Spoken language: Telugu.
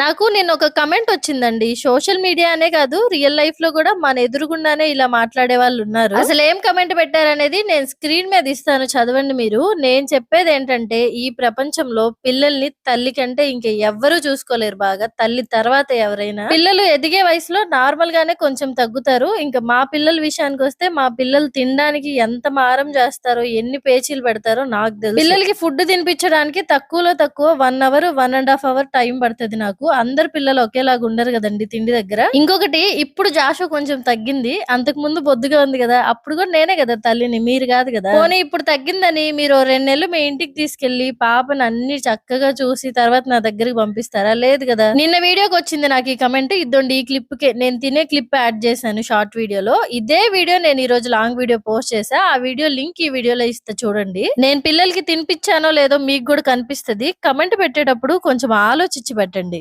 నాకు నేను ఒక కమెంట్ వచ్చిందండి. సోషల్ మీడియా అనే కాదు రియల్ లైఫ్లో కూడా మన ఎదురుగుండానే ఇలా మాట్లాడే వాళ్ళు ఉన్నారు. అసలు ఏం కమెంట్ పెట్టారనేది నేను స్క్రీన్ మీద ఇస్తాను చదవండి మీరు. నేను చెప్పేది ఏంటంటే ఈ ప్రపంచంలో పిల్లల్ని తల్లి కంటే ఇంక ఎవ్వరూ చూసుకోలేరు బాగా. తల్లి తర్వాత ఎవరైనా. పిల్లలు ఎదిగే వయసులో నార్మల్ గానే కొంచెం తగ్గుతారు. ఇంకా మా పిల్లల విషయానికి వస్తే మా పిల్లలు తినడానికి ఎంత మారం చేస్తారో ఎన్ని పేచీలు పెడతారో నాకు తెలుసు. పిల్లలకి ఫుడ్ తినిపించడానికి తక్కువలో తక్కువ one hour one and half hour time పడుతుంది నాకు. అందరు పిల్లలు ఒకేలాగా ఉండరు కదండి తిండి దగ్గర. ఇంకొకటి ఇప్పుడు జాషు కొంచెం తగ్గింది. అంతకు ముందు బొద్దుగా ఉంది కదా అప్పుడు కూడా నేనే కదా తల్లిని మీరు కాదు కదా. పోనీ ఇప్పుడు తగ్గిందని మీరు రెండు నెలలు మీ ఇంటికి తీసుకెళ్ళి పాపను అన్ని చక్కగా చూసి తర్వాత నా దగ్గరికి పంపిస్తారా? లేదు కదా. నిన్న వీడియోకి వచ్చింది నాకు ఈ కమెంట్ ఇద్దండి ఈ క్లిప్కి నేను తినే క్లిప్ యాడ్ చేశాను షార్ట్ వీడియోలో. ఇదే వీడియో నేను ఈ రోజు లాంగ్ వీడియో పోస్ట్ చేసా ఆ వీడియో లింక్ ఈ వీడియోలో ఇస్తా చూడండి. నేను పిల్లలకి తినిపించానో లేదో మీకు కూడా కనిపిస్తది. కమెంట్ పెట్టేటప్పుడు కొంచెం ఆలోచించి పెట్టండి.